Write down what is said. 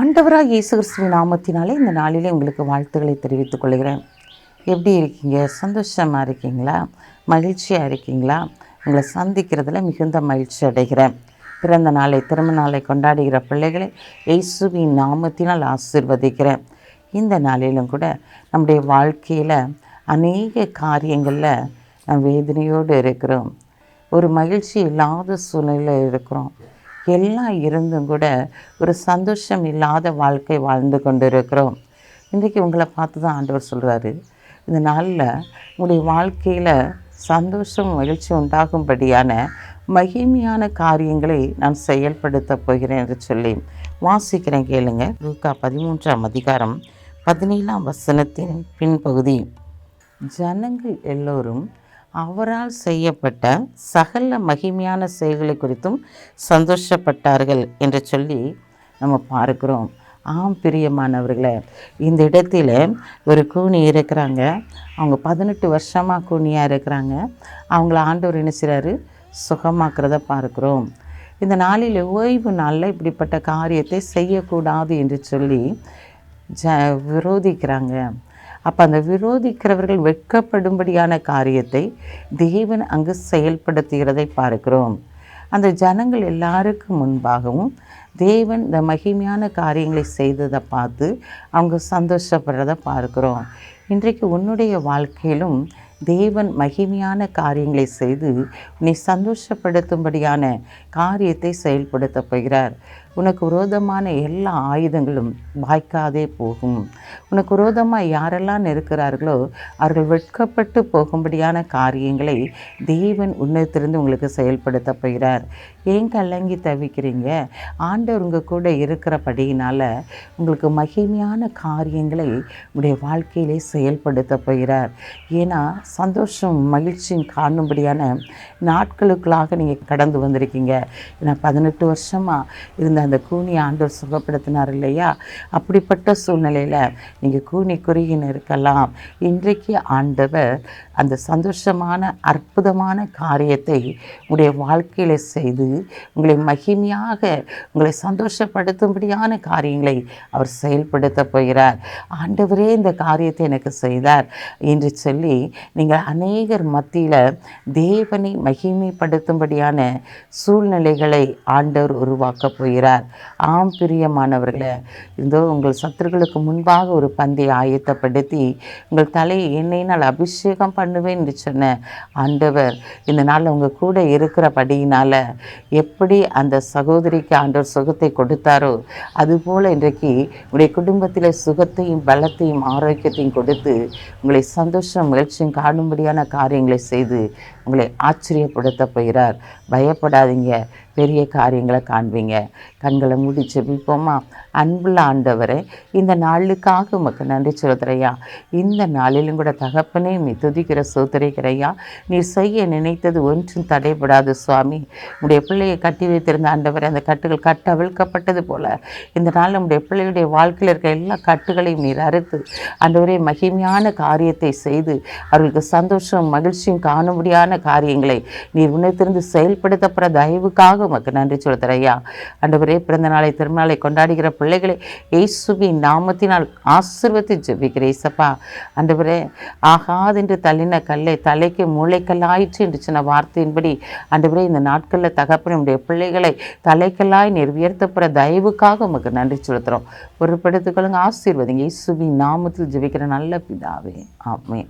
ஆண்டவராக இயேசு கிறிஸ்துவின் நாமத்தினாலே இந்த நாளிலே உங்களுக்கு வாழ்த்துக்களை தெரிவித்துக் கொள்கிறேன். எப்படி இருக்கீங்க? சந்தோஷமாக இருக்கீங்களா? மகிழ்ச்சியாக இருக்கீங்களா? உங்களை சந்திக்கிறதுல மிகுந்த மகிழ்ச்சி அடைகிறேன். பிறந்த நாளை திருமண நாளை கொண்டாடுகிற பிள்ளைகளை இயேசுவின் நாமத்தினால் ஆசிர்வதிக்கிறேன். இந்த நாளிலும் கூட நம்முடைய வாழ்க்கையில் அநேக காரியங்களில் நாம் வேதனையோடு இருக்கிறோம். ஒரு மகிழ்ச்சி இல்லாத சூழ்நிலையில் இருக்கிறோம். எல்லாம் இருந்தும் கூட ஒரு சந்தோஷம் இல்லாத வாழ்க்கை வாழ்ந்து கொண்டு இருக்கிறோம் இன்றைக்கி உங்களை பார்த்து தான் ஆண்டவர் சொல்கிறாரு இந்த நாளில் உங்களுடைய வாழ்க்கையில் சந்தோஷம் மகிழ்ச்சி உண்டாகும்படியான மகிமையான காரியங்களை நான் செயல்படுத்த போகிறேன் என்று சொல்லி வாசிக்கிறேன் கேளுங்க. லூக்கா பதிமூன்றாம் அதிகாரம் பதினேழாம் வசனத்தின் பின்பகுதி. ஜனங்கள் எல்லோரும் அவரால் செய்யப்பட்ட சகல மகிமையான செயல்களை குறித்தும் சந்தோஷப்பட்டார்கள் என்று சொல்லி நம்ம பார்க்குறோம். ஆம் பிரியமானவர்களே இந்த இடத்துல ஒரு கூனி இருக்கிறாங்க. அவங்க பதினெட்டு வருஷமாக கூனியாக இருக்கிறாங்க. அவங்கள ஆண்டவர் என்ன செய்கிறாரு சுகமாக்குறத பார்க்குறோம். இந்த நாளில் ஓய்வு நாளில் இப்படிப்பட்ட காரியத்தை செய்யக்கூடாது என்று சொல்லி ஜ விரோதிக்கிறாங்க. அப்போ அந்த விரோதிக்கிறவர்கள் வெட்கப்படும்படியான காரியத்தை தேவன் அங்கு செயல்படுத்துகிறதை பார்க்கிறோம். அந்த ஜனங்கள் எல்லாருக்கும் முன்பாகவும் தேவன் இந்த மகிமையான காரியங்களை செய்ததை பார்த்து அவங்க சந்தோஷப்படுறதை பார்க்குறோம். இன்றைக்கு உன்னுடைய வாழ்க்கையிலும் தேவன் மகிமையான காரியங்களை செய்து உன்னை சந்தோஷப்படுத்தும்படியான காரியத்தை செயல்படுத்த போகிறார். உனக்கு விரோதமான எல்லா ஆயுதங்களும் வாய்க்காதே போகும். உனக்கு விரோதமாக யாரெல்லாம் இருக்கிறார்களோ அவர்கள் வெட்கப்பட்டு போகும்படியான காரியங்களை தேவன் உன்னத்திலிருந்து உங்களுக்கு செயல்படுத்த போகிறார். ஏன் கலங்கி தவிக்கிறீங்க? ஆண்டவர் உங்கள் கூட இருக்கிறபடியினால் உங்களுக்கு மகிமையான காரியங்களை உங்களுடைய வாழ்க்கையிலே செயல்படுத்த போகிறார். ஏன்னா சந்தோஷம் மகிழ்ச்சியும் காணும்படியான நாட்களுக்குள்ளாக நீங்கள் கடந்து வந்திருக்கீங்க. ஏன்னா பதினெட்டு வருஷமாக இருந்த அந்த கூனி ஆண்டவர் சுகப்படுத்தினார் இல்லையா? அப்படிப்பட்ட சூழ்நிலையில் நீங்கள் கூனி குறுகின்னு இருக்கலாம். இன்றைக்கு ஆண்டவர் அந்த சந்தோஷமான அற்புதமான காரியத்தை உங்களுடைய வாழ்க்கையில் செய்து உங்களை மகிமையாக உங்களை சந்தோஷப்படுத்தும்படியான காரியங்களை அவர் செயல்படுத்த போகிறார். ஆண்டவரே இந்த காரியத்தை எனக்கு செய்தார் என்று சொல்லி நீங்கள் அநேகர் மத்தியில் தேவனை மகிமைப்படுத்தும்படியான சூழ்நிலைகளை ஆண்டவர் உருவாக்கப் போகிறார். ஆம் பிரியமானவர்களே இதோ உங்கள் சத்துருக்களுக்கு முன்பாக ஒரு பந்தை ஆயத்தப்படுத்தி உங்கள் தலையை எண்ணெயினால் அபிஷேகம் பண்ணுவேன் என்று சொன்ன ஆண்டவர் இந்த நாளில் உங்கள் கூட இருக்கிறபடியினால் எப்படி அந்த சகோதரிக்கு ஆண்டவர் சுகத்தை கொடுத்தாரோ அதுபோல் இன்றைக்கு உங்களுடைய குடும்பத்தில் சுகத்தையும் பலத்தையும் ஆரோக்கியத்தையும் கொடுத்து உங்களை சந்தோஷம் மகிழ்ச்சியும் காணும்படியான காரியங்களை செய்து உங்களை ஆச்சரியப்படுத்த போகிறார். பயப்படாதீங்க. பெரிய காரியங்களை காண்பீங்க. கண்களை மூடி செபிப்போமா? அன்புள்ள ஆண்டவரே இந்த நாளுக்காக உமக்கு நன்றி சொல்கிறையா இந்த நாளிலும் கூட தகப்பனே நீ துதிக்கிற சோதரிக்கிறையா நீ செய்ய நினைத்தது ஒன்றும் தடைபடாது சுவாமி. உடைய பிள்ளையை கட்டி வைத்திருந்த ஆண்டவரை அந்த கட்டுகள் கட்ட அவிழ்க்கப்பட்டது போல. இந்த நாளில் நம்முடைய பிள்ளையுடைய வாழ்க்கையில் இருக்கிற எல்லா கட்டுகளையும் நீர் அறுத்து ஆண்டவரே மகிமையான காரியத்தை செய்து அவர்களுக்கு சந்தோஷம் மகிழ்ச்சியும் காண முடியாத காரியங்களை நீர் உணர்த்திருந்து செயல்படுத்தப்படுற தயவுக்காக உமக்கு நன்றி சொல்கிறேன் ஐயா அன்றுவரே பிறந்த நாளை திருநாளை கொண்டாடுகிற பிள்ளைகளை இயேசுவின் நாமத்தினால் ஆசிர்வத்தை ஜெபிக்கிறேன் இசப்பா ஆண்டவரே ஆகாதென்று தள்ளின கல்லை தலைக்கு மூளைக்கல்லாயிற்று என்று சொன்ன வார்த்தையின்படி அன்றுவரே இந்த நாட்களில் தகப்பனுடைய பிள்ளைகளை தலைக்கல்லாய் நீர் தயவுக்காக உமக்கு நன்றி செலுத்துகிறோம் பொருட்படுத்திக்கொள்ளுங்க ஆசீர்வதிங்க. இயேசுவின் நாமத்தில் ஜெபிக்கிற நல்ல பிதாவே. ஆமே